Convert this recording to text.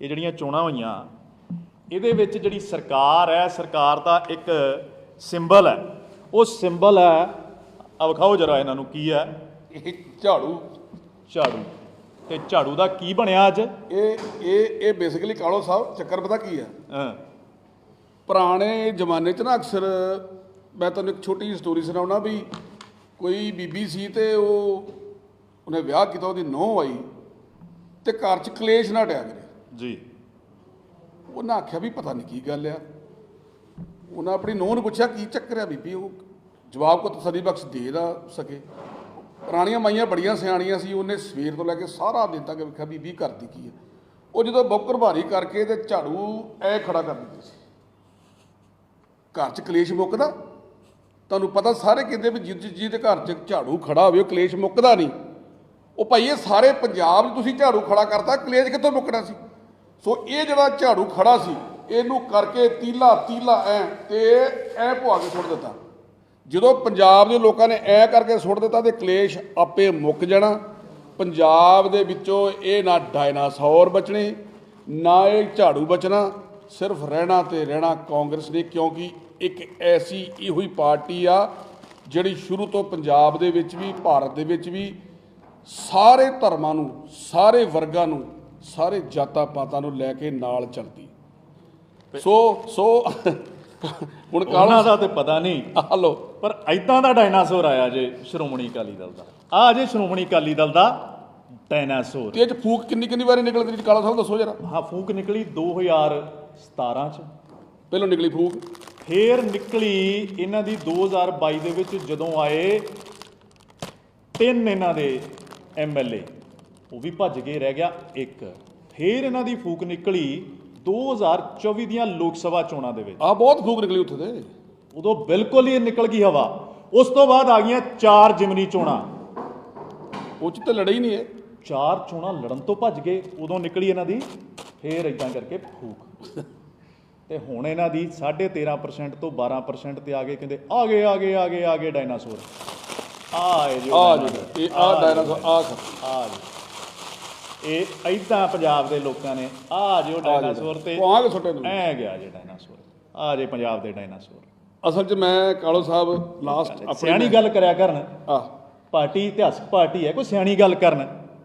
ਇਹ ਜਿਹੜੀਆਂ ਚੋਣਾਂ ਹੋਈਆਂ ਇਹਦੇ ਵਿੱਚ ਜਿਹੜੀ ਸਰਕਾਰ ਹੈ ਸਰਕਾਰ ਦਾ ਇੱਕ ਸਿੰਬਲ ਹੈ। ਉਹ ਸਿੰਬਲ ਹੈ ਆ ਵਿਖਾਓ ਜਰਾ ਇਹਨਾਂ ਨੂੰ ਕੀ ਹੈ। ਇਹ ਝਾੜੂ। ਝਾੜੂ। ਤੇ ਝਾੜੂ ਦਾ ਕੀ ਬਣਿਆ ਅੱਜ? ਇਹ ਇਹ ਇਹ ਬੇਸਿਕਲੀ ਕਾਲੋ ਸਾਹਿਬ ਚੱਕਰ ਪਤਾ ਕੀ ਆ ਹਾਂ, ਪੁਰਾਣੇ ਜ਼ਮਾਨੇ 'ਚ ਨਾ ਅਕਸਰ ਮੈਂ ਤੁਹਾਨੂੰ ਇੱਕ ਛੋਟੀ ਜਿਹੀ ਸਟੋਰੀ ਸੁਣਾਉਣਾ ਵੀ ਕੋਈ ਬੀਬੀ ਸੀ ਤੇ ਉਹ ਉਹਨੇ ਵਿਆਹ ਕੀਤਾ ਉਹਦੀ ਨੂੰਹ ਆਈ ਤੇ ਘਰ 'ਚ ਕਲੇਸ਼ ਨਾ ਟਿਆ ਕਰੇ। ਜੀ। ਉਹਨਾਂ ਆਖਿਆ ਵੀ ਪਤਾ ਨਹੀਂ ਕੀ ਗੱਲ ਆ। ਉਹਨਾਂ ਆਪਣੀ ਨੂੰਹ ਨੂੰ ਪੁੱਛਿਆ, ਕੀ ਚੱਕਰ ਆ ਬੀਬੀ? ਉਹ ਜਵਾਬ ਕੋ ਤਸੱਲੀ ਬਖਸ਼ ਦੇ ਨਾ ਸਕੇ। ਪੁਰਾਣੀਆਂ ਮਾਈਆਂ ਬੜੀਆਂ ਸਿਆਣੀਆਂ ਸੀ, ਉਹਨੇ ਸਵੇਰ ਤੋਂ ਲੈ ਕੇ ਸਾਰਾ ਦਿਨ ਤੱਕ ਵੇਖਿਆ ਬੀਬੀ ਕਰਦੀ ਕੀ ਆ। ਉਹ ਜਦੋਂ ਬੌਕਰ ਭਾਰੀ ਕਰਕੇ ਤੇ ਝਾੜੂ ਐ ਖੜਾ ਕਰ ਦਿੰਦੀ ਸੀ। ਘਰ 'ਚ ਕਲੇਸ਼ ਮੁੱਕਦਾ? ਤੁਹਾਨੂੰ ਪਤਾ ਸਾਰੇ ਕਹਿੰਦੇ ਵੀ ਜਿ- ਜਿਹਦੇ ਘਰ 'ਚ ਝਾੜੂ ਖੜਾ ਹੋਵੇ, ਉਹ ਕਲੇਸ਼ ਮੁੱਕਦਾ ਨਹੀਂ। ਉਹ ਭਾਈ ਇਹ ਸਾਰੇ ਪੰਜਾਬ 'ਚ ਤੁਸੀਂ ਝਾੜੂ ਖੜਾ ਕਰਤਾ, ਕਲੇਸ਼ ਕਿੱਥੋਂ ਮੁੱਕਣਾ ਸੀ? ਸੋ ਇਹ ਜਿਹੜਾ ਝਾੜੂ ਖੜਾ ਸੀ, ਇਹਨੂੰ ਕਰਕੇ ਤੀਲਾ ਤੀਲਾ ਐ ਤੇ ਐ ਭਵਾ ਕੇ ਸੁੱਟ ਦਿੱਤਾ। ਜਦੋਂ ਪੰਜਾਬ ਦੇ ਲੋਕਾਂ ਨੇ ਐ ਕਰਕੇ ਸੁੱਟ ਦਿੱਤਾ ਤੇ ਕਲੇਸ਼ ਆਪੇ ਮੁੱਕ ਜਾਣਾ। ਪੰਜਾਬ ਦੇ ਵਿੱਚੋਂ ਇਹ ਨਾ ਡਾਇਨਾਸੌਰ ਬਚਣੇ, ਨਾ ਇਹ ਝਾੜੂ ਬਚਣਾ, ਸਿਰਫ ਰਹਿਣਾ ਤੇ ਰਹਿਣਾ ਕਾਂਗਰਸ ਨੇ, ਕਿਉਂਕਿ ਇੱਕ ਐਸੀ ਇਹੋ ਹੀ ਪਾਰਟੀ ਆ ਜਿਹੜੀ ਸ਼ੁਰੂ ਤੋਂ ਪੰਜਾਬ ਦੇ ਵਿੱਚ ਵੀ, ਭਾਰਤ ਦੇ ਵਿੱਚ ਵੀ ਸਾਰੇ ਧਰਮਾਂ ਨੂੰ, ਸਾਰੇ ਵਰਗਾਂ ਨੂੰ ਸਾਰੇ ਜਾਤਾਂ ਪਾਤਾਂ ਨੂੰ ਲੈ ਕੇ ਨਾਲ ਚੱਲਦੀ। ਸੋ ਸੋ ਹੁਣ ਉਹਨਾਂ ਕਾਲਾ ਦਾ ਤੇ ਪਤਾ ਨਹੀਂ। ਹਲੋ ਪਰ ਐਦਾਂ ਦਾ ਡਾਇਨਾਸੌਰ ਆਇਆ ਜੇ ਸ਼੍ਰੋਮਣੀ ਅਕਾਲੀ ਦਲ ਦਾ। ਆ ਜੇ ਸ਼੍ਰੋਮਣੀ ਅਕਾਲੀ ਦਲ ਦਾ ਡਾਇਨਾਸੌਰ। ਤੇ ਇਹ 'ਚ ਫੂਕ ਕਿੰਨੀ ਕਿੰਨੀ ਵਾਰੀ ਨਿਕਲਦੀ ਜੀ ਕਾਲਾ ਸਾਹਿਬ ਦੱਸੋ ਜਰਾ। ਹਾਂ ਫੂਕ ਨਿਕਲੀ 2017 ਚ। ਪਹਿਲੋਂ ਨਿਕਲੀ ਫੂਕ। ਫੇਰ ਨਿਕਲੀ ਇਹਨਾਂ ਦੀ 2022 ਦੇ ਵਿੱਚ ਜਦੋਂ ਆਏ ਤਿੰਨ ਇਹਨਾਂ ਦੇ ਐਮਐਲਏ ਉਹ ਵੀ ਭੱਜ ਕੇ ਰਹਿ ਗਿਆ ਇੱਕ। ਫੇਰ ਇਹਨਾਂ ਦੀ ਫੂਕ ਨਿਕਲੀ 2024 ਦੀਆਂ ਲੋਕ ਸਭਾ ਚੋਣਾਂ ਦੇ ਵਿੱਚ। ਆ ਬਹੁਤ ਫੂਕ ਨਿਕਲੀ ਉੱਥੇ ਤੇ। ਉਦੋਂ ਬਿਲਕੁਲ ਹੀ ਨਿਕਲ ਗਈ ਹਵਾ। ਉਸ ਤੋਂ ਬਾਅਦ ਆ ਗਈਆਂ ਚਾਰ ਜਿਮਨੀ ਚੋਣਾਂ। ਉਹ 'ਚ ਤੇ ਲੜੇ ਹੀ ਨਹੀਂ ਇਹ ਚਾਰ ਚੋਣਾਂ ਲੜਨ ਤੋਂ ਭੱਜ ਗਏ ਉਦੋਂ ਨਿਕਲੀ ਇਹਨਾਂ ਦੀ ਫੇਰ ਇਦਾਂ ਕਰਕੇ ਫੂਕ। ਤੇ ਹੁਣ ਇਹਨਾਂ ਦੀ 13.5% ਤੋਂ 12% ਤੇ ਆ ਗਏ ਕਹਿੰਦੇ ਆ ਗਏ ਆ ਗਏ ਆ ਗਏ ਆ ਗਏ ਡਾਇਨਾਸੌਰ। ਆ ਜੋ ਆ। ਜੀ ਇਹ ਆ ਡਾਇਨਾਸੌਰ ਆ ਆ ਜੀ। ਇਹ ਐਦਾਂ ਪੰਜਾਬ ਦੇ ਲੋਕਾਂ ਨੇ ਆ ਜਿਓ ਡਾਇਨਾਸੌਰ ਤੇ ਆ ਕੇ ਸੁੱਟੇ ਨੂੰ ਐ ਗਿਆ ਜੇ ਡਾਇਨਾਸੌਰ ਆ ਜੇ ਪੰਜਾਬ ਦੇ ਡਾਇਨਾਸੌਰ। ਅਸਲ 'ਚ ਮੈਂ ਕਾਲੋ ਸਾਹਿਬ ਲਾਸਟ ਆਪਣੀ ਸਿਆਣੀ ਗੱਲ ਕਰਿਆ ਕਰਨ। ਆ ਪਾਰਟੀ ਇਤਿਹਾਸਕ ਪਾਰਟੀ ਹੈ ਕੋਈ ਸਿਆਣੀ ਗੱਲ ਕਰਨ।